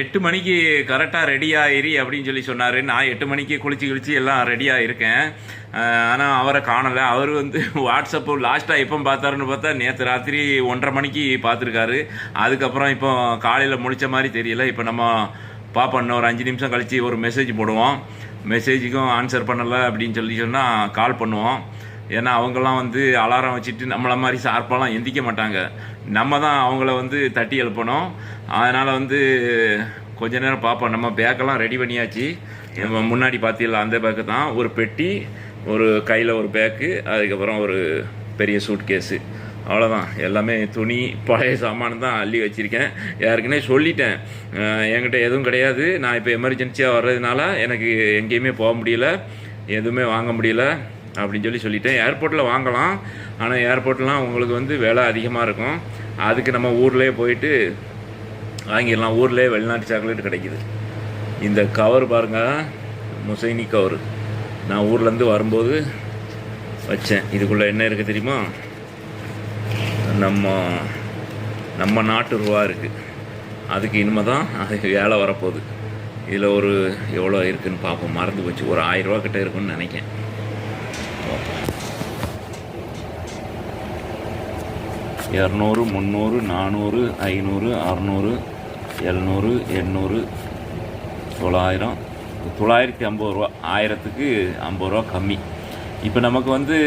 எட்டு மணிக்கு கரெக்டாக ரெடி ஆயிரி அப்படின்னு சொல்லி சொன்னார். நான் எட்டு மணிக்கு குளிச்சு குளிச்சு எல்லாம் ரெடியாக இருக்கேன். ஆனால் அவரை காணலை. அவர் வந்து வாட்ஸ்அப்பு லாஸ்ட்டாக எப்போ பார்த்தாருன்னு பார்த்தா நேற்று ராத்திரி ஒன்றரை மணிக்கு பார்த்துருக்காரு. அதுக்கப்புறம் இப்போ காலையில் முழிச்ச மாதிரி தெரியல. இப்போ நம்ம பார்ப்போம் இன்னும் ஒரு அஞ்சு நிமிஷம் கழித்து ஒரு மெசேஜ் போடுவோம். மெசேஜுக்கும் ஆன்சர் பண்ணலை அப்படின்னு சொல்லி சொன்னால் கால் பண்ணுவோம். ஏன்னா அவங்கெல்லாம் வந்து அலாரம் வச்சுட்டு நம்மளை மாதிரி சார்பாலாம் எந்திக்க மாட்டாங்க. நம்ம தான் அவங்கள வந்து தட்டி எழுப்பணும். அதனால் வந்து கொஞ்ச நேரம் பார்ப்போம். நம்ம பேக்கெல்லாம் ரெடி பண்ணியாச்சு. நம்ம முன்னாடி பார்த்தீங்களா அந்த பேக்கு தான். ஒரு பெட்டி ஒரு கையில் ஒரு பேக்கு அதுக்கப்புறம் ஒரு பெரிய சூட் கேஸு அவ்வளோதான் எல்லாமே துணி பழைய சாமான் தான் அள்ளி வச்சுருக்கேன். யாருக்குன்னே சொல்லிட்டேன். என்கிட்ட எதுவும் கிடையாது. நான் இப்போ எமர்ஜென்சியாக வர்றதுனால எனக்கு எங்கேயுமே போக முடியல. எதுவுமே வாங்க முடியல அப்படின்னு சொல்லி சொல்லிட்டேன். ஏர்போர்ட்டில் வாங்கலாம். ஆனால் ஏர்போர்ட்லாம் உங்களுக்கு வந்து விலை அதிகமாக இருக்கும். அதுக்கு நம்ம ஊர்லேயே போயிட்டு வாங்கிடலாம். ஊர்லேயே வெளிநாட்டு சாக்லேட் கிடைக்குது. இந்த கவர் பாருங்கள் முசைனி கவர் நான் ஊர்லேருந்து வரும்போது வச்சேன். இதுக்குள்ளே என்ன இருக்குது தெரியுமா? நம்ம நம்ம நாட்டு ரூபா இருக்குது அதுக்கு இனிமே தான் அது வேலை வரப்போகுது. இதில் ஒரு எவ்வளோ இருக்குன்னு பார்ப்போம். மறந்து போச்சு. ஒரு ஆயிரம் ரூபா கிட்ட இருக்குன்னு நினைக்கிறேன். இரநூறு முந்நூறு நானூறு ஐநூறு அறநூறு எழுநூறு எண்ணூறு தொள்ளாயிரம். தொள்ளாயிரத்தி ஐம்பது ரூபா. ஆயிரத்துக்கு ஐம்பது ரூபா கம்மி. இப்போ நமக்கு வந்து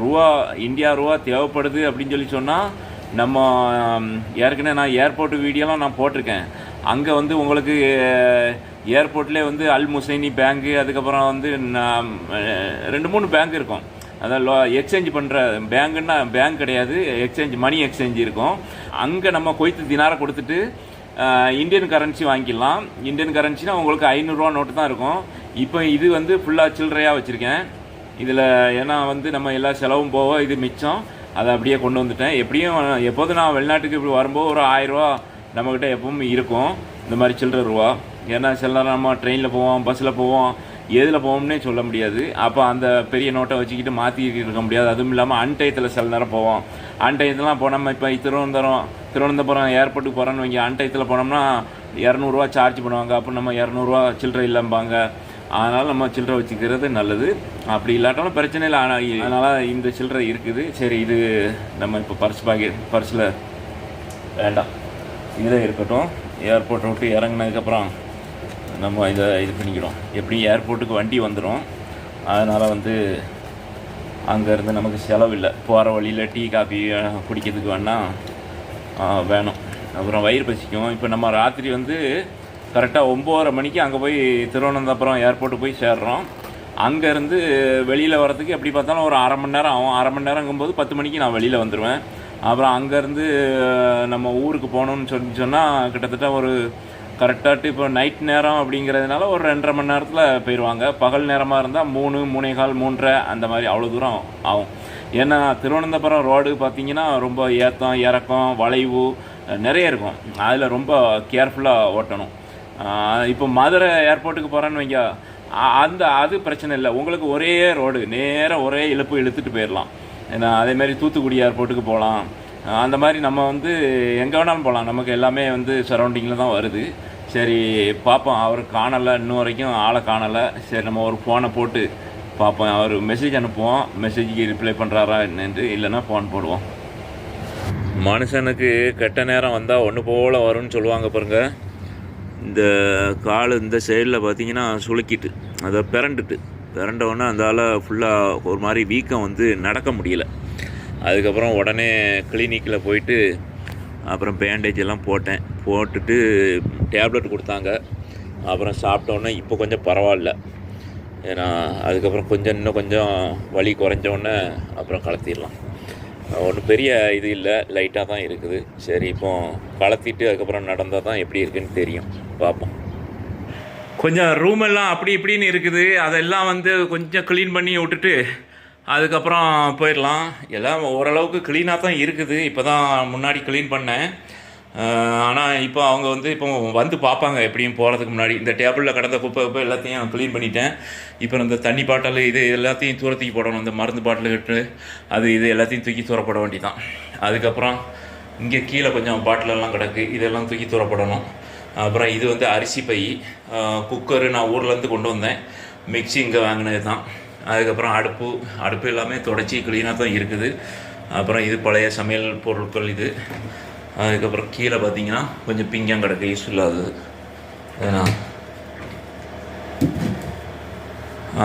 ரூபா இந்தியா ரூபா தேவைப்படுது அப்படின்னு சொல்லி சொன்னால் நம்ம ஏற்கனவே நான் ஏர்போர்ட் வீடியோலாம் நான் போட்டிருக்கேன். அங்கே வந்து உங்களுக்கு ஏர்போர்ட்லேயே வந்து அல் முசைனி பேங்க்கு அதுக்கப்புறம் வந்து நான், ரெண்டு மூணு பேங்க் இருக்கும். அதான் லோ எக்ஸ்சேஞ்ச் பண்ணுற பேங்குன்னா பேங்க் கிடையாது. எக்ஸ்சேஞ்ச் மணி எக்ஸ்சேஞ்ச் இருக்கும். அங்கே நம்ம கொய்த்து தினாரை கொடுத்துட்டு இந்தியன் கரன்சி வாங்கிக்கலாம் இந்தியன் கரன்சினா உங்களுக்கு ஐநூறுரூவா நோட்டு தான் இருக்கும். இப்போ இது வந்து ஃபுல்லாக சில்லறையாக வச்சுருக்கேன். இதில் ஏன்னா வந்து நம்ம எல்லா செலவும் போக இது மிச்சம். அதை அப்படியே கொண்டு வந்துட்டேன். எப்படியும் எப்போதும் நான் வெளிநாட்டுக்கு இப்படி வரும்போது ஒரு ஆயிரரூவா நம்மக்கிட்ட எப்பவும் இருக்கும். இந்த மாதிரி சில்லற ரூபா. ஏன்னா சில நேரம் நம்ம ட்ரெயினில் போவோம் பஸ்ஸில் போவோம். எதில் போவோம்னே சொல்ல முடியாது. அப்போ அந்த பெரிய நோட்டை வச்சுக்கிட்டு மாற்றிக்கிட்டு இருக்க முடியாது. அதுவும் இல்லாமல் அன்டயத்தில் சில நேரம் போவோம். அன்டயத்துலாம் நம்ம இப்போ திருவனந்தபுரம் திருவனந்தபுரம் ஏர்போர்ட்டுக்கு போகிறோன்னு வைங்க அன்டயத்தில் போனோம்னா இரநூறுவா சார்ஜ் பண்ணுவாங்க. அப்போ நம்ம இரநூறுவா சில்லறை இல்லைம்பாங்க. அதனால் நம்ம சில்லறை வச்சுக்கிறது நல்லது. அப்படி இல்லாட்டாலும் பிரச்சனை இல்லை. ஆனால் அதனால் இந்த சில்லறை இருக்குது. சரி இது நம்ம இப்போ பர்ஸ் பாக்கெட் பர்ஸில் வேண்டாம். இதில் இருக்கட்டும். ஏர்போர்ட்டை விட்டு இறங்குனதுக்கப்புறம் நம்ம இதை இது பண்ணிக்கிறோம். எப்படியும் ஏர்போர்ட்டுக்கு வண்டி வந்துடும் அதனால் வந்து அங்கேருந்து நமக்கு செலவில்லை போகிற வழியில் டீ காஃபி குடிக்கிறதுக்கு வேணால் வேணும். அப்புறம் வயிறு பசிக்கும். இப்போ நம்ம ராத்திரி வந்து கரெக்டாக ஒம்போதரை மணிக்கு அங்கே போய் திருவனந்தபுரம் ஏர்போர்ட்டு போய் சேர்றோம். அங்கேருந்து வெளியில் வரதுக்கு எப்படி பார்த்தாலும் ஒரு அரை மணி நேரம் ஆகும். அரை மணி நேரங்கும்போது பத்து மணிக்கு நான் வெளியில் வந்துடுவேன் அப்புறம் அங்கேருந்து நம்ம ஊருக்கு போகணுன்னு சொல்லி சொன்னால் கிட்டத்தட்ட ஒரு கரெக்டாகிட்டு இப்போ நைட் நேரம் அப்படிங்கிறதுனால ஒரு ரெண்டரை மணி நேரத்தில் போயிடுவாங்க பகல் நேரமாக இருந்தால் மூணு மூணே கால் மூன்றரை அந்த மாதிரி அவ்வளோ தூரம் ஆகும். ஏன்னா திருவனந்தபுரம் ரோடு பார்த்திங்கன்னா ரொம்ப ஏத்தம் இறக்கம் வளைவு நிறைய இருக்கும். அதில் ரொம்ப கேர்ஃபுல்லாக ஓட்டணும். இப்போ மதுரை ஏர்போர்ட்டுக்கு போகிறேன்னு வைங்க. அந்த அது பிரச்சனை இல்லை. உங்களுக்கு ஒரே ரோடு நேராக ஒரே இழுப்பு இழுத்துட்டு போயிடலாம் ஏன்னா அதேமாதிரி தூத்துக்குடி ஏர்போர்ட்டுக்கு போகலாம். அந்த மாதிரி நம்ம வந்து எங்கே வேணாலும் போகலாம் நமக்கு எல்லாமே வந்து சரௌண்டிங்கில் தான் வருது. சரி பார்ப்போம். அவர் காணலை இன்னும் வரைக்கும் ஆளை காணலை. சரி நம்ம ஒரு ஃபோனை போட்டு பார்ப்போம். அவர் மெசேஜ் அனுப்புவோம். மெசேஜுக்கு ரிப்ளை பண்ணுறாரா என்னென்று. இல்லைன்னா ஃபோன் போடுவோம். மனுஷனுக்கு கெட்ட நேரம் வந்தால் ஒன்று போல் வரும்னு சொல்லுவாங்க பாருங்க. இந்த கால் இந்த சைடில் பார்த்தீங்கன்னா சுளுக்கிட்டு அதை பிறண்டுட்டு. பிறண்ட அந்தால் ஃபுல்லாக ஒரு மாதிரி வீக்கம் வந்து நடக்க முடியல. அதுக்கப்புறம் உடனே கிளினிக்கில் போயிட்டு அப்புறம் பேண்டேஜ் எல்லாம் போட்டேன். போட்டுட்டு டேப்லெட் கொடுத்தாங்க. அப்புறம் சாப்பிட்டோன்னே இப்போ கொஞ்சம் பரவாயில்ல. ஏன்னா அதுக்கப்புறம் கொஞ்சம் இன்னும் கொஞ்சம் வலி குறைஞ்சோடனே அப்புறம் கலத்திடலாம். ஒன்றும் பெரிய இது இல்லை லைட்டாக தான் இருக்குது. சரி இப்போ கலத்திட்டு அதுக்கப்புறம் நடந்தால் தான் எப்படி இருக்குன்னு தெரியும். பார்ப்போம். கொஞ்சம் ரூம் எல்லாம் அப்படி இப்படின்னு இருக்குது. அதெல்லாம் வந்து கொஞ்சம் க்ளீன் பண்ணி விட்டுட்டு அதுக்கப்புறம் போயிடலாம். எல்லாம் ஓரளவுக்கு க்ளீனாக தான் இருக்குது. இப்போ தான் முன்னாடி க்ளீன் பண்ணேன். ஆனால் இப்போ அவங்க வந்து இப்போ வந்து பார்ப்பாங்க எப்படியும் போகிறதுக்கு முன்னாடி. இந்த டேபிளில் கடந்த குப்பை குப்பை எல்லாத்தையும் க்ளீன் பண்ணிட்டேன். இப்போ இந்த தண்ணி பாட்டில் இது எல்லாத்தையும் தூரத்துக்கு போடணும். இந்த மருந்து பாட்டில் கட்டு அது இது எல்லாத்தையும் தூக்கி தூரப்பட வேண்டியதான் அதுக்கப்புறம் இங்கே கீழே கொஞ்சம் பாட்டிலெல்லாம் கிடக்கு. இதெல்லாம் தூக்கி தூரப்படணும். அப்புறம் இது வந்து அரிசி பை. குக்கரு நான் ஊர்லேருந்து கொண்டு வந்தேன். மிக்ஸி இங்கே வாங்கினது தான் அதுக்கப்புறம் அடுப்பு அடுப்பு எல்லாமே தொடச்சி க்ளீனாக தான் இருக்குது. அப்புறம் இது பழைய சமையல் பொருட்கள் இது. அதுக்கப்புறம் கீழே பார்த்தீங்கன்னா கொஞ்சம் பிங்கம் கிடக்கு யூஸ் இல்லாதது. ஏன்னா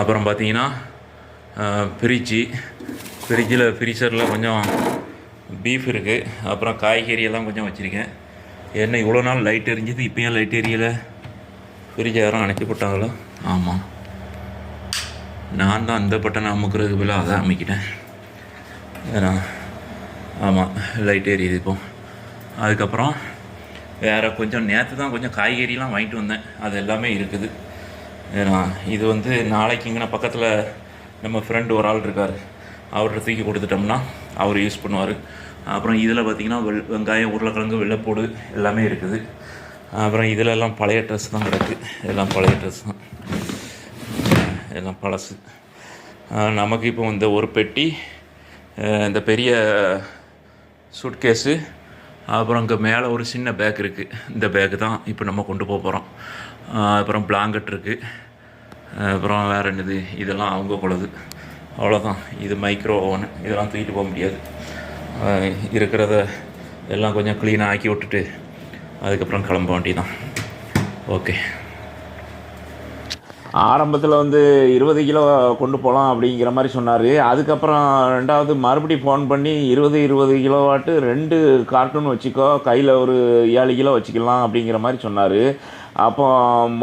அப்புறம் பார்த்தீங்கன்னா ஃப்ரிட்ஜு ஃப்ரிட்ஜில் ஃப்ரீசரில் கொஞ்சம் பீஃப் இருக்குது அப்புறம் காய்கறி எல்லாம் கொஞ்சம் வச்சுருக்கேன். என்ன இவ்வளோ நாள் லைட் எரிஞ்சது? இப்போயும் லைட் எரியலை. ஃப்ரிட்ஜ் யாரும் அணைச்சி போட்டாங்களோ? ஆமாம் நான் தான் அந்த பட்டனை அமுக்கிறதுக்கு பதிலாக அதை அமைக்கிட்டேன். ஏன்னா ஆமாம் லைட் எரியுது இப்போ. அதுக்கப்புறம் வேறு கொஞ்சம் நேற்று தான் கொஞ்சம் காய்கறிலாம் வாங்கிட்டு வந்தேன். அது எல்லாமே இருக்குது. ஏன்னா இது வந்து நாளைக்கு இங்கே பக்கத்தில் நம்ம ஃப்ரெண்டு ஒரு ஆள் இருக்கார். அவர்கிட்ட தூக்கி கொடுத்துட்டோம்னா அவர் யூஸ் பண்ணுவார். அப்புறம் இதில் பார்த்திங்கன்னா வெள் வெங்காயம் உருளைக்கிழங்கு வெள்ளைப்பூடு எல்லாமே இருக்குது. அப்புறம் இதில் எல்லாம் பழைய ட்ரெஸ் தான் கிடக்கு. இதெல்லாம் பழைய ட்ரெஸ் தான். எல்லாம் பழசு. நமக்கு இப்போ இந்த ஒரு பெட்டி இந்த பெரிய சூட்கேஸு அப்புறம் இங்கே மேலே ஒரு சின்ன பேக் இருக்குது இந்த பேக்கு தான் இப்போ நம்ம கொண்டு போக போகிறோம் அப்புறம் பிளாங்கெட் இருக்குது அப்புறம் வேறு என்னது? இதெல்லாம் அவங்க குள்ளது அவ்வளோதான் இது மைக்ரோ ஓவனு இதெல்லாம் தூக்கிட்டு போக முடியாது. இருக்கிறத எல்லாம் கொஞ்சம் க்ளீனாக ஆக்கி விட்டுட்டு அதுக்கப்புறம் கிளம்ப வேண்டியதான் ஓகே ஆரம்பத்தில் வந்து இருபது கிலோ கொண்டு போகலாம் அப்படிங்கிற மாதிரி சொன்னார். அதுக்கப்புறம் ரெண்டாவது மறுபடியும் ஃபோன் பண்ணி இருபது இருபது கிலோவாட்டு ரெண்டு கார்ட்டூன் வச்சுக்கோ கையில் ஒரு ஏழு கிலோ வச்சுக்கலாம் அப்படிங்கிற மாதிரி சொன்னார். அப்போ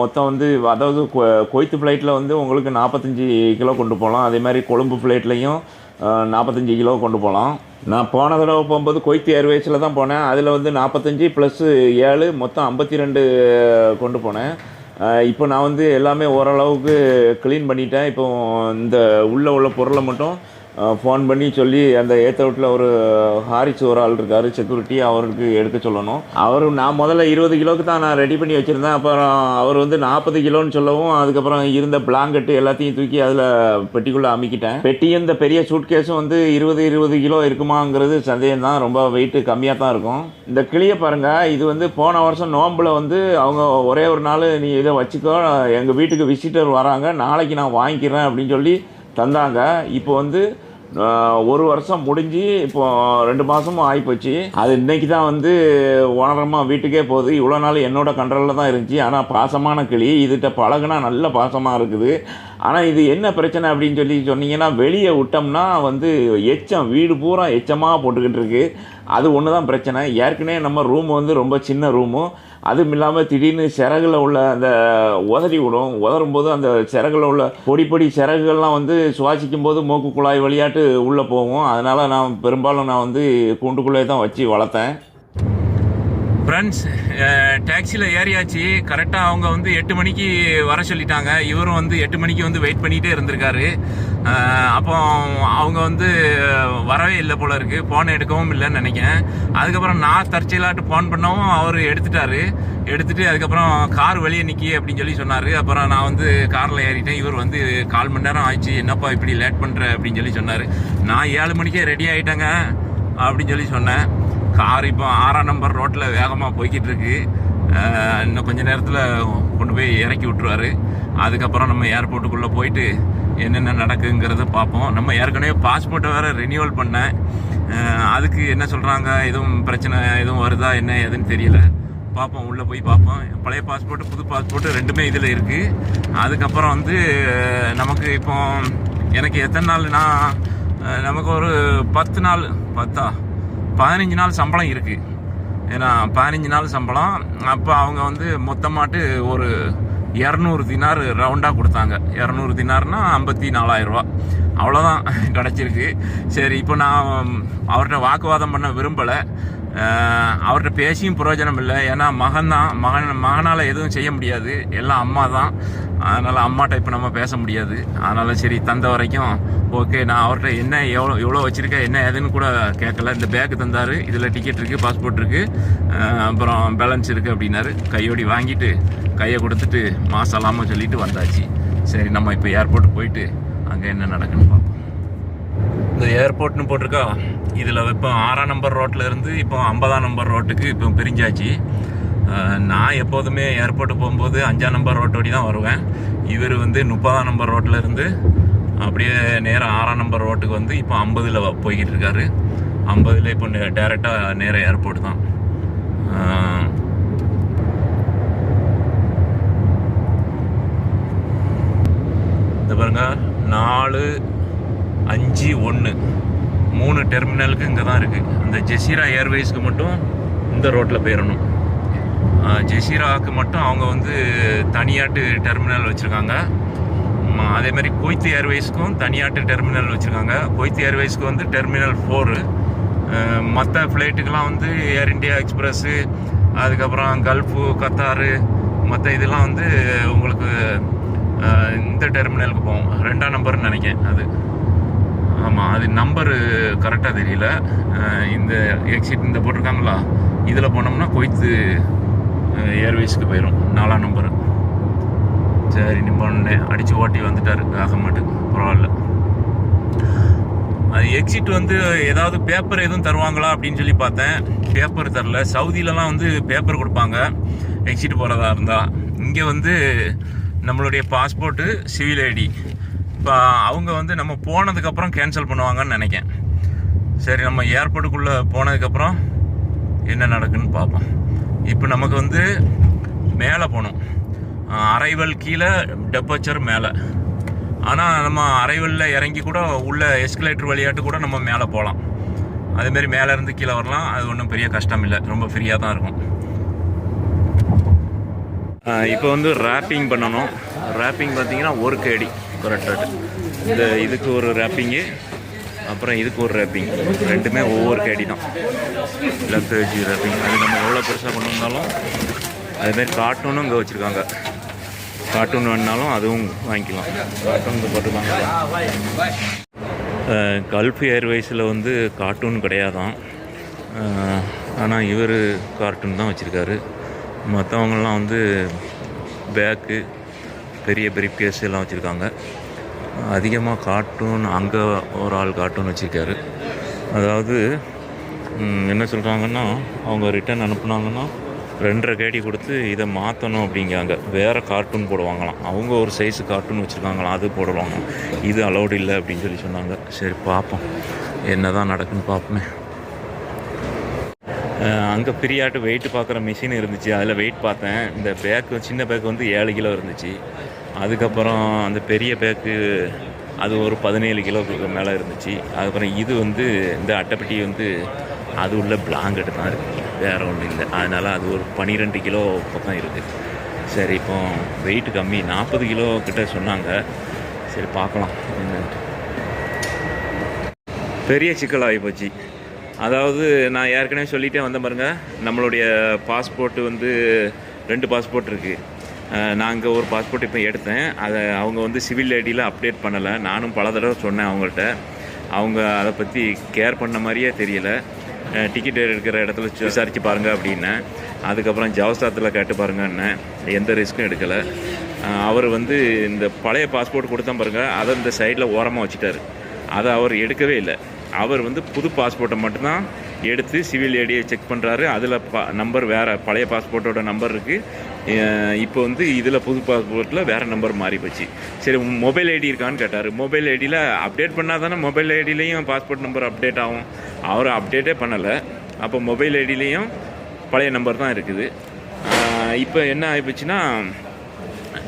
மொத்தம் வந்து அதாவது கொய்த்து ஃப்ளைட்டில் வந்து உங்களுக்கு நாற்பத்தஞ்சு கிலோ கொண்டு போகலாம் அதே மாதிரி கொழும்பு ஃப்ளைட்லேயும் நாற்பத்தஞ்சு கிலோ கொண்டு போகலாம் நான் போன தடவை போகும்போது கொய்த்து ஏர்வேஸில் தான் போனேன். அதில் வந்து நாற்பத்தஞ்சு ப்ளஸ்ஸு ஏழு மொத்தம் ஐம்பத்தி ரெண்டு கொண்டு போனேன். இப்போ நான் வந்து எல்லாமே ஓரளவுக்கு க்ளீன் பண்ணிட்டேன். இப்போ இந்த உள்ளே உள்ள பொருளை மட்டும் ஃபோன் பண்ணி சொல்லி அந்த ஏத்த வீட்டில் ஒரு ஹாரிஸ் ஒரு ஆள் இருக்கார் செக்யூரிட்டி அவருக்கு எடுக்க சொல்லணும். அவர் நான் முதல்ல இருபது கிலோவுக்கு தான் நான் ரெடி பண்ணி வச்சுருந்தேன். அப்புறம் அவர் வந்து நாற்பது கிலோன்னு சொல்லவும் அதுக்கப்புறம் இருந்த பிளாங்கெட்டு எல்லாத்தையும் தூக்கி அதில் பெட்டிக்குள்ளே அமைக்கிட்டேன். பெட்டியும் இந்த பெரிய சூட்கேஸும் வந்து இருபது இருபது கிலோ இருக்குமாங்கிறது சந்தேகம் தான் ரொம்ப வெயிட்டு கம்மியாக தான் இருக்கும். இந்த கிளியை பாருங்கள் இது வந்து போன வருஷம் நோம்பில் வந்து அவங்க ஒரே ஒரு நாள் நீ இதை வச்சுக்கோ எங்கள் வீட்டுக்கு விசிட்டர் வராங்க நாளைக்கு நான் வாங்கிக்கிறேன் அப்படின்னு சொல்லி தந்தாங்க. இப்போ வந்து ஒரு வருஷம் முடிஞ்சு இப்போ ரெண்டு மாதமும் ஆகிப்போச்சு அது இன்னைக்கு தான் வந்து உணரமாக வீட்டுக்கே போகுது. இவ்வளோ நாள் என்னோட கண்ட்ரோலில் தான் இருந்துச்சு. ஆனால் பாசமான கிளி. இதுகிட்ட பழகுனா நல்ல பாசமாக இருக்குது. ஆனால் இது என்ன பிரச்சனை அப்படின்னு சொல்லி சொன்னீங்கன்னா வெளியே விட்டோம்னா வந்து எச்சம் வீடு பூரா எச்சமாக போட்டுக்கிட்டு இருக்குது அது ஒன்று தான் பிரச்சனை. ஏற்கனவே நம்ம ரூம் வந்து ரொம்ப சின்ன ரூமு அதுவும் இல்லாமல் திடீர்னு சிறகுல உள்ள அந்த உதறி விடும். உதறும் போது அந்த சிறகுல உள்ள பொடி பொடி சிறகுகள்லாம் வந்து சுவாசிக்கும் போது மூக்கு குழாய் வழியாட்டு உள்ளே போகும். அதனால் நான் பெரும்பாலும் நான் வந்து கூண்டுக்குள்ளே தான் வச்சு வளர்த்தேன். ஃப்ரெண்ட்ஸ் டாக்ஸியில் ஏறியாச்சு. கரெக்டாக அவங்க வந்து எட்டு மணிக்கு வர சொல்லிட்டாங்க. இவரும் வந்து எட்டு மணிக்கு வந்து வெயிட் பண்ணிகிட்டே இருந்திருக்காரு. அப்போ அவங்க வந்து வரவே இல்லை போல இருக்கு. ஃபோன் எடுக்கவும் இல்லைன்னு நினைக்கிறேன். அதுக்கப்புறம் நான் தற்செயலாட்டு ஃபோன் பண்ணவும் அவர் எடுத்துட்டாரு. எடுத்துட்டு அதுக்கப்புறம் கார் வெளியே நிற்கி அப்படின்னு சொல்லி சொன்னார். அப்புறம் நான் வந்து காரில் ஏறிட்டேன். இவர் வந்து கால் மணி நேரம் ஆயிடுச்சு. என்னப்பா இப்படி லேட் பண்ணுற அப்படின்னு சொல்லி சொன்னார். நான் ஏழு மணிக்கே ரெடி ஆகிட்டேங்க அப்படின்னு சொல்லி சொன்னேன். கார் இப்போ ஆறாம் நம்பர் ரோட்டில் வேகமாக போய்கிட்டு இருக்கு. இன்னும் கொஞ்ச நேரத்தில் கொண்டு போய் இறக்கி விட்ருவாரு அதுக்கப்புறம் நம்ம ஏர்போர்ட்டுக்குள்ளே போயிட்டு என்னென்ன நடக்குங்கிறத பார்ப்போம். நம்ம ஏற்கனவே பாஸ்போர்ட்டை வேறு ரினியூவல் பண்ணேன். அதுக்கு என்ன சொல்கிறாங்க எதுவும் பிரச்சனை எதுவும் வருதா? என்ன ஏதுன்னு தெரியல. பார்ப்போம். உள்ளே போய் பார்ப்போம். பழைய பாஸ்போர்ட்டு புது பாஸ்போர்ட்டு ரெண்டுமே இதில் இருக்குது அதுக்கப்புறம் வந்து நமக்கு இப்போ எனக்கு எத்தனை நாள்னா நமக்கு ஒரு பத்து நாள் பத்தா? பதினஞ்சு நாள் சம்பளம் இருக்குது ஏன்னா பதினஞ்சு நாள் சம்பளம். அப்போ அவங்க வந்து மொத்தமாட்டு ஒரு இரநூறு தினார் ரவுண்டாக கொடுத்தாங்க. இரநூறு தினார்னா ஐம்பத்தி நாலாயிரரூவா அவ்வளோதான் கிடச்சிருக்கு. சரி இப்போ நான் அவர்கிட்ட வாக்குவாதம் பண்ண விரும்பலை. அவர்கிட்ட பேசியும் பிரயோஜனம் இல்லை. ஏன்னா மகன் தான் மகன் மகனால் எதுவும் செய்ய முடியாது. எல்லாம் அம்மா தான் அதனால் அம்மாட்ட இப்போ நம்ம பேச முடியாது. அதனால் சரி தந்த வரைக்கும் ஓகே நான் அவர்கிட்ட என்ன எவ்வளோ எவ்வளோ வச்சுருக்கேன் என்ன ஏதுன்னு கூட கேட்கல. இந்த பேக்கு தந்தார் இதில் டிக்கெட் இருக்குது பாஸ்போர்ட் இருக்குது அப்புறம் பேலன்ஸ் இருக்குது அப்படின்னாரு. கையோடி வாங்கிட்டு கையை கொடுத்துட்டு மாசலாமல் சொல்லிட்டு வந்தாச்சு. சரி நம்ம இப்போ ஏர்போர்ட் போயிட்டு அங்கே என்ன நடக்குன்னு பார்ப்போம். இந்த ஏர்போர்ட்னு போட்டிருக்கா இதில் இப்போ ஆறாம் நம்பர் ரோட்டில் இருந்து இப்போ ஐம்பதாம் நம்பர் ரோட்டுக்கு இப்போ பிரிஞ்சாச்சு. நான் எப்போதுமே ஏர்போர்ட்டு போகும்போது அஞ்சாம் நம்பர் ரோட்டோடி தான் வருவேன். இவர் வந்து முப்பதாம் நம்பர் ரோட்டில் இருந்து அப்படியே நேராக ஆறாம் நம்பர் ரோட்டுக்கு வந்து இப்போ ஐம்பதில் போய்கிட்டு இருக்காரு. ஐம்பதில் இப்போ டேரெக்டாக நேராக ஏர்போர்ட் தான். இந்த பாருங்க நாலு அஞ்சு ஒன்று மூணு டெர்மினலுக்கு இங்கே தான் இருக்குது அந்த ஜெசீரா ஏர்வேஸ்க்கு மட்டும் இந்த ரோட்டில் போயிடணும் ஜெஷீராவுக்கு ஜெசீராவுக்கு மட்டும் அவங்க வந்து தனியாட்டு டெர்மினல் வச்சுருக்காங்க. அதே மாதிரி கொய்த்து ஏர்வேஸ்க்கும் தனியாட்டு டெர்மினல் வச்சுருக்காங்க. கொய்த்து ஏர்வேஸ்க்கு வந்து டெர்மினல் ஃபோரு மற்ற ஃப்ளைட்டுக்கெலாம் வந்து ஏர் இந்தியா எக்ஸ்பிரஸ்ஸு அதுக்கப்புறம் கல்ஃபு கத்தாரு மற்ற இதெல்லாம் வந்து உங்களுக்கு இந்த டெர்மினலுக்கு போகும் ரெண்டாம் நம்பர்னு நினைக்கிறேன் அது. ஆமாம் அது நம்பரு கரெக்டாக தெரியல. இந்த எக்ஸிட் இந்த போட்டிருக்காங்களா? இதில் போனோம்னா கொய்த்து ஏர்வேஸ்க்கு போயிடும் நாலாம் நம்பரு சரி நிம்ம அடித்து ஓட்டி வந்துட்டார். ஆகமாட்டுக்கு பரவாயில்ல. அது எக்ஸிட் வந்து ஏதாவது பேப்பர் எதுவும் தருவாங்களா அப்படின்னு சொல்லி பார்த்தேன். பேப்பர் தரல. சவுதியிலலாம் வந்து பேப்பர் கொடுப்பாங்க. எக்ஸிட் போகிறதா இருந்தால் இங்கே வந்து நம்மளுடைய பாஸ்போர்ட்டு சிவில் ஐடி இப்போ அவங்க வந்து நம்ம போனதுக்கப்புறம் கேன்சல் பண்ணுவாங்கன்னு நினைக்கேன். சரி நம்ம ஏர்போர்ட்டுக்குள்ளே போனதுக்கப்புறம் என்ன நடக்குன்னு பார்ப்போம். இப்போ நமக்கு வந்து மேலே போகணும். அரைவல் கீழே டெப்பச்சர் மேலே. ஆனால் நம்ம அரைவலில் இறங்கி கூட உள்ள எஸ்கலேட்டர் வழியாட்டு கூட நம்ம மேலே போகலாம். அதேமாரி மேலேருந்து கீழே வரலாம். அது ஒன்றும் பெரிய கஷ்டம் இல்லை. ரொம்ப ஃப்ரீயாக தான் இருக்கும். இப்போ வந்து ரேப்பிங் பண்ணணும். ரேப்பிங் பார்த்தீங்கன்னா ஒரு கேடி. கரெக்டாக இந்த இதுக்கு ஒரு ரேப்பிங்கு அப்புறம் இதுக்கு ஒரு ரேப்பிங் ரெண்டுமே ஒவ்வொரு கேடி தான். லக்கேஜ் ரேப்பிங் அது நம்ம எவ்வளோ பெருசாக கொண்டு வந்தாலும் அதுமாரி கார்ட்டூனும் இங்கே வச்சுருக்காங்க. கார்ட்டூன் வேணுனாலும் அதுவும் வாங்கிக்கலாம். கார்ட்டூன் போட்டுருக்காங்க. கல்ஃப் ஏர்வேஸில் வந்து கார்ட்டூன் கிடையாதான். ஆனால் இவர் கார்ட்டூன் தான் வச்சுருக்காரு. மற்றவங்கள்லாம் வந்து பேக்கு பெரிய பெரிய கேஸ் எல்லாம் வச்சுருக்காங்க. அதிகமாக கார்ட்டூன் அங்கே ஒரு ஆள் கார்ட்டூன் வச்சுருக்காரு. அதாவது என்ன சொல்கிறாங்கன்னா அவங்க ரிட்டர்ன் அனுப்புனாங்கன்னா ரெண்டரை கேடி கொடுத்து இதை மாற்றணும் அப்படிங்காங்க வேறு கார்ட்டூன் போடுவாங்களாம். அவங்க ஒரு சைஸு கார்ட்டூன் வச்சுருக்காங்களாம். அது போடுவாங்க இது அலௌடு இல்லை அப்படின்னு சொல்லி சொன்னாங்க. சரி பார்ப்போம். என்ன தான் நடக்குன்னு பார்ப்போமே. அங்கே பிரியாட்டு வெயிட் பார்க்குற மிஷின் இருந்துச்சு. அதில் வெயிட் பார்த்தேன். இந்த பேக்கு சின்ன பேக்கு வந்து ஏழு கிலோ இருந்துச்சு. அதுக்கப்புறம் அந்த பெரிய பேக்கு அது ஒரு பதினேழு கிலோக்கு மேலே இருந்துச்சு. அதுக்கப்புறம் இது வந்து இந்த அட்டைப்பெட்டி வந்து அது உள்ள பிளாங்கெட்டு தான் இருக்குது வேறு ஒன்றும் இல்லை. அதனால் அது ஒரு பன்னிரெண்டு கிலோ பக்கம் இருக்குது சரி இப்போ வெயிட் கம்மி. நாற்பது கிலோ கிட்ட சொன்னாங்க. சரி பார்க்கலாம். என்னன்ட்டு பெரிய சிக்கலாகி போச்சு. அதாவது நான் ஏற்கனவே சொல்லிட்டே வந்தேன் பாருங்க நம்மளுடைய பாஸ்போர்ட் வந்து ரெண்டு பாஸ்போர்ட் இருக்குது நான் ஒரு பாஸ்போர்ட் இப்போ எடுத்தேன். அதை அவங்க வந்து சிவில் ஐடியில் அப்டேட் பண்ணலை. நானும் பல தடவை சொன்னேன் அவங்கள்ட்ட. அவங்க அதை பற்றி கேர் பண்ண மாதிரியே தெரியல. டிக்கெட் எடுக்கிற இடத்துல விசாரித்து பாருங்கள் பாருங்க அப்படின்னேன் அதுக்கப்புறம் ஜவஸ்தாத்தில் கேட்டு பாருங்கன்னேன் எந்த ரிஸ்க்கும் எடுக்கலை. அவர் வந்து இந்த பழைய பாஸ்போர்ட் கொடுத்தா பாருங்கள் அதை இந்த சைடில் ஓரமாக வச்சுட்டார். அதை அவர் எடுக்கவே இல்லை. அவர் வந்து புது பாஸ்போர்ட்டை மட்டும்தான் எடுத்து சிவில் ஐடியை செக் பண்ணுறாரு அதில் பா நம்பர் வேறு பழைய பாஸ்போர்ட்டோட நம்பர் இருக்குது இப்போ வந்து இதில் புது பாஸ்போர்ட்டில் வேறு நம்பர் மாறி போச்சு. சரி மொபைல் ஐடி இருக்கான்னு கேட்டார். மொபைல் ஐடியில் அப்டேட் பண்ணால் தானே மொபைல் ஐடியிலையும் பாஸ்போர்ட் நம்பர் அப்டேட் ஆகும். அவர் அப்டேட்டே பண்ணலை. அப்போ மொபைல் ஐடியிலையும் பழைய நம்பர் தான் இருக்குது. இப்போ என்ன ஆகிப்போச்சுன்னா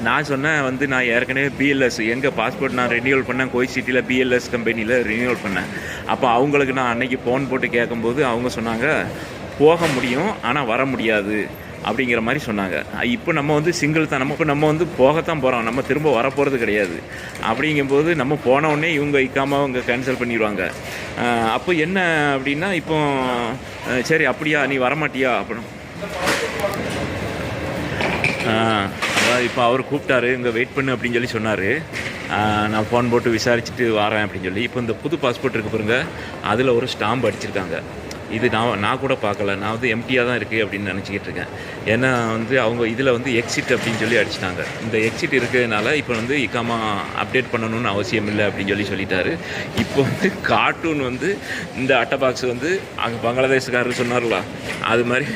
நான் சொன்னேன் வந்து நான் ஏற்கனவே பிஎல்எஸ் எங்கள் பாஸ்போர்ட் நான் ரினியூவல் பண்ணேன் கோய் சிட்டியில் பிஎல்எஸ் கம்பெனியில் ரினியூவல் பண்ணேன். அப்போ அவங்களுக்கு நான் அன்னைக்கு ஃபோன் போட்டு கேட்கும்போது அவங்க சொன்னாங்க போக முடியும் ஆனால் வர முடியாது அப்படிங்கிற மாதிரி சொன்னாங்க. இப்போ நம்ம வந்து சிங்கிள் தான் நம்ம இப்போ நம்ம வந்து போகத்தான் போகிறோம் நம்ம திரும்ப வரப்போகிறது கிடையாது. அப்படிங்கும்போது நம்ம போனவுடனே இவங்க இக்காமல் அவங்க கேன்சல் பண்ணிடுவாங்க. அப்போ என்ன அப்படின்னா இப்போ சரி அப்படியா நீ வரமாட்டியா அப்படின்னு ஆ, இப்போ அவர் கூப்பிட்டாரு இங்கே வெயிட் பண்ணு அப்படின்னு சொல்லி சொன்னார். நான் ஃபோன் போட்டு விசாரிச்சுட்டு வரேன் அப்படின்னு சொல்லி. இப்போ இந்த புது பாஸ்போர்ட் இருக்கு பாருங்க அதில் ஒரு ஸ்டாம்ப் அடிச்சிருக்காங்க. இது நான் நான் கூட பார்க்கல. நான் வந்து எம்டியாக தான் இருக்குது அப்படின்னு நினச்சிக்கிட்டு இருக்கேன். ஏன்னா வந்து அவங்க இதில் வந்து எக்ஸிட் அப்படின்னு சொல்லி அடிச்சிட்டாங்க. இந்த எக்ஸிட் இருக்கிறதுனால இப்போ வந்து இக்காமா அப்டேட் பண்ணணும்னு அவசியம் இல்லை அப்படின்னு சொல்லி சொல்லிட்டாரு. இப்போ வந்து கார்ட்டூன் வந்து இந்த அட்டை பாக்ஸ் வந்து அங்கே பங்களாதேஷ்காரர் சொன்னார்ல அது மாதிரி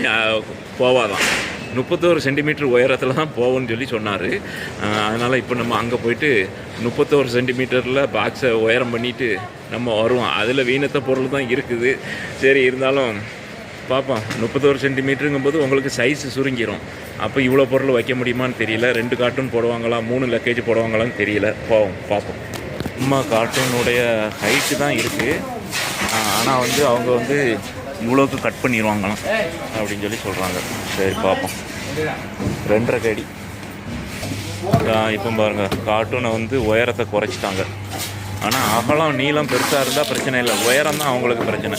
போவாதான். முப்பத்தோரு சென்டிமீட்டர் உயரத்தில் தான் போகும்னு சொல்லி சொன்னார். அதனால் இப்போ நம்ம அங்கே போயிட்டு முப்பத்தோரு சென்டிமீட்டரில் பாக்ஸை உயரம் பண்ணிவிட்டு நம்ம வருவோம். அதில் வீணத்த பொருள் தான் இருக்குது. சரி இருந்தாலும் பார்ப்போம் முப்பத்தோரு சென்டிமீட்டருங்கும்போது உங்களுக்கு சைஸ் சுருங்கிரும். அப்போ இவ்வளோ பொருள் வைக்க முடியுமான்னு தெரியல. ரெண்டு கார்ட்டூன் போடுவாங்களா மூணு லக்கேஜ் போடுவாங்களான்னு தெரியல. போவோம் பார்ப்போம் அம்மா கார்ட்டூனுடைய ஹைட்டு தான் இருக்குது ஆனால் வந்து அவங்க வந்து இவ்வளோக்கு கட் பண்ணிடுவாங்களாம் அப்படின்னு சொல்லி சொல்கிறாங்க சரி பார்ப்போம். ரெண்டரை கடி இப்போ பாருங்க கார்ட்டூனை வந்து உயரத்தை குறைச்சிட்டாங்க. ஆனால் அகலம் நீளம் பெருசாக இருந்தால் பிரச்சனை இல்லை. உயரம் தான் அவங்களுக்கு பிரச்சனை.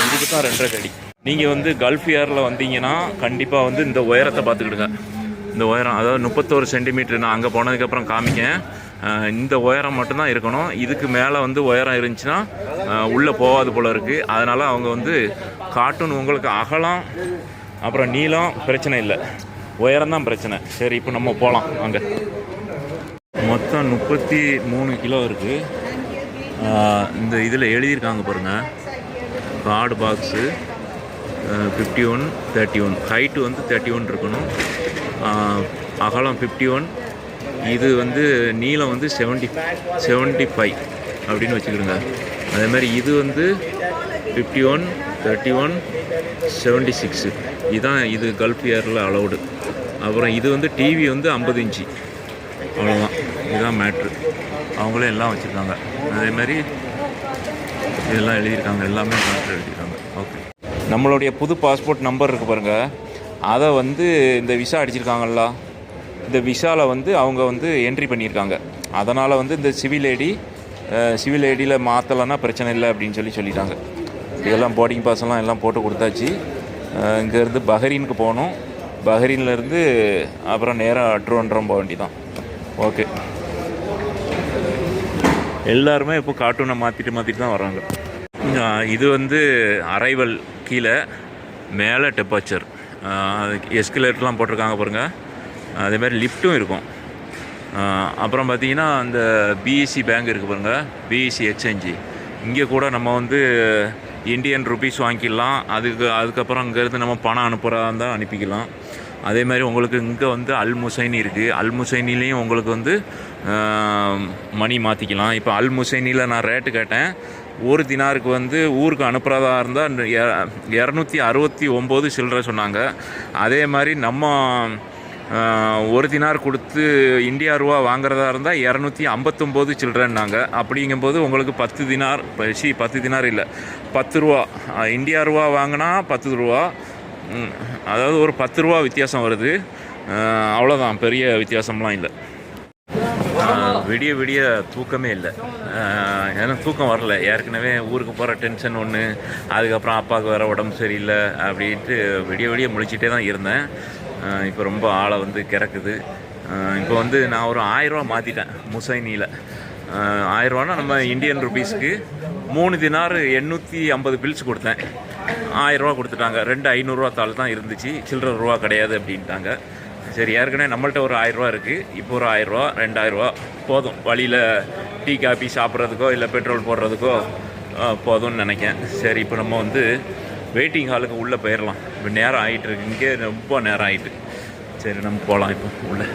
ரெண்டுக்கு தான் ரெண்டரை கடி நீங்கள் வந்து கல்ஃப் ஏரில் வந்தீங்கன்னா கண்டிப்பாக வந்து இந்த உயரத்தை பார்த்துக்கிடுங்க. இந்த உயரம் அதாவது முப்பத்தோரு சென்டிமீட்டர் நான் அங்கே போனதுக்கப்புறம் காமிக்கேன். இந்த உயரம் மட்டும்தான் இருக்கணும். இதுக்கு மேலே வந்து உயரம் இருந்துச்சுன்னா உள்ளே போகாது போல் இருக்குது அதனால் அவங்க வந்து கார்ட்டூன் உங்களுக்கு அகலம் அப்புறம் நீளம் பிரச்சனை இல்லை. உயரம் தான் பிரச்சனை. சரி இப்போ நம்ம போகலாம் அங்கே மொத்தம் முப்பத்தி மூணு கிலோ இருக்குது இந்த இதில் எழுதியிருக்காங்க பாருங்கள் card box fifty one thirty one height வந்து தேர்ட்டி ஒன் இருக்கணும் அகலம் ஃபிஃப்டி ஒன் இது வந்து நீளம் வந்து செவன்ட்டி செவன்ட்டி ஃபைவ் அப்படின்னு வச்சுக்கிடுங்க. அதே மாதிரி இது வந்து fifty one thirty one seventy six இதுதான் இது கல்ஃப் இயரில் அலௌடு அப்புறம் இது வந்து டிவி வந்து ஐம்பது இன்ச்சு. அவ்வளோதான் இதுதான் மேட்ரு அவங்களே எல்லாம் வச்சுருக்காங்க. அதே மாதிரி இதெல்லாம் எழுதியிருக்காங்க. எல்லாமே மேட்ரு எழுதியிருக்காங்க. ஓகே நம்மளுடைய புது பாஸ்போர்ட் நம்பர் இருக்குது பாருங்கள் அதை வந்து இந்த விசா அடிச்சிருக்காங்கல்ல. இந்த விஷாலை வந்து அவங்க வந்து என்ட்ரி பண்ணியிருக்காங்க. அதனால் வந்து இந்த சிவில் ஏடி சிவில் ஏடியில் மாற்றலைன்னா பிரச்சனை இல்லை அப்படின்னு சொல்லி சொல்லிட்டாங்க. இதெல்லாம் போர்டிங் பாஸ் எல்லாம் எல்லாம் போட்டு கொடுத்தாச்சு. இங்கேருந்து பஹரீனுக்கு போகணும். பஹரீன்லேருந்து அப்புறம் நேராக ட்ரோன்றம் போக வேண்டிதான் ஓகே எல்லாருமே இப்போ கார்ட்டூனை மாற்றிட்டு மாற்றிட்டு தான் வராங்க இது வந்து அரைவல் கீழே மேலே டெம்பரேச்சர் எஸ்கலேட்டர்லாம் போட்டிருக்காங்க பாருங்கள் அதே மாதிரி லிஃப்ட்டும் இருக்கும். அப்புறம் பார்த்தீங்கன்னா அந்த பிஎஸ்சி பேங்க் இருக்குது பாருங்கள் பிஎஸ்சி எக்ஸ்சேஞ்சு இங்கே கூட நம்ம வந்து இந்தியன் ருபீஸ் வாங்கிக்கலாம். அதுக்கு அதுக்கப்புறம் இங்கேருந்து நம்ம பணம் அனுப்புகிறதா இருந்தால் அனுப்பிக்கலாம். அதே மாதிரி உங்களுக்கு இங்கே வந்து அல் முசைனி இருக்குது அல் முசைனிலையும் உங்களுக்கு வந்து மணி மாற்றிக்கலாம் இப்போ அல் முசைனியில் நான் ரேட்டு கேட்டேன். ஒரு தினாருக்கு வந்து ஊருக்கு அனுப்புகிறதா இருந்தால் இரநூத்தி அறுபத்தி ஒம்பது சில்லற சொன்னாங்க. அதே மாதிரி நம்ம ஒரு தினார் கொடுத்து இந்தியா ரூபா வாங்குறதா இருந்தால் இரநூத்தி ஐம்பத்தொம்போது சில்லறன்னாங்க அப்படிங்கும்போது உங்களுக்கு பத்து தினார் சி பத்து தினார் இல்லை. பத்து ரூபா. இந்தியா ரூபா வாங்கினா பத்து ரூபா. அதாவது ஒரு பத்து ரூபா வித்தியாசம் வருது. அவ்வளோதான் பெரிய வித்தியாசம்லாம் இல்லை. விடிய விடிய தூக்கமே இல்லை. ஏன்னா தூக்கம் வரல. ஏற்கனவே ஊருக்கு போகிற டென்ஷன் ஒன்று அதுக்கப்புறம் அப்பாவுக்கு வேறு உடம்பு சரியில்லை. அப்படின்ட்டு விடிய விடிய முழிச்சிட்டே தான் இருந்தேன். இப்போ ரொம்ப ஆளை வந்து கிறக்குது. இப்போ வந்து நான் ஒரு ஆயிரரூவா மாற்றிட்டேன் முசைனியில் ஆயிரரூவானா நம்ம இந்தியன் ருபீஸ்க்கு மூணு தினார் எண்ணூற்றி ஐம்பது பில்ஸ் கொடுத்தேன். ஆயிரரூவா கொடுத்துட்டாங்க. ரெண்டு ஐநூறுரூவா தாள் தான் இருந்துச்சு. சில்லற ரூபா கிடையாது அப்படின்ட்டாங்க. சரி ஏற்கனவே நம்மள்ட்ட ஒரு ஆயிரரூவா இருக்குது இப்போ ஒரு ஆயிரரூவா ரெண்டாயிரரூவா போதும். வழியில் டீ காபி சாப்பிட்றதுக்கோ இல்லை பெட்ரோல் போடுறதுக்கோ போதும்னு நினைக்கேன். சரி இப்போ நம்ம வந்து வெயிட்டிங் ஹாலுக்கு உள்ளே போயிடலாம் இப்போ நேரம் ஆகிட்டு இருக்கு. இங்கே ரொம்ப நேரம் ஆகிட்டு சரி நம்ம போகலாம் இப்போ உள்ளே.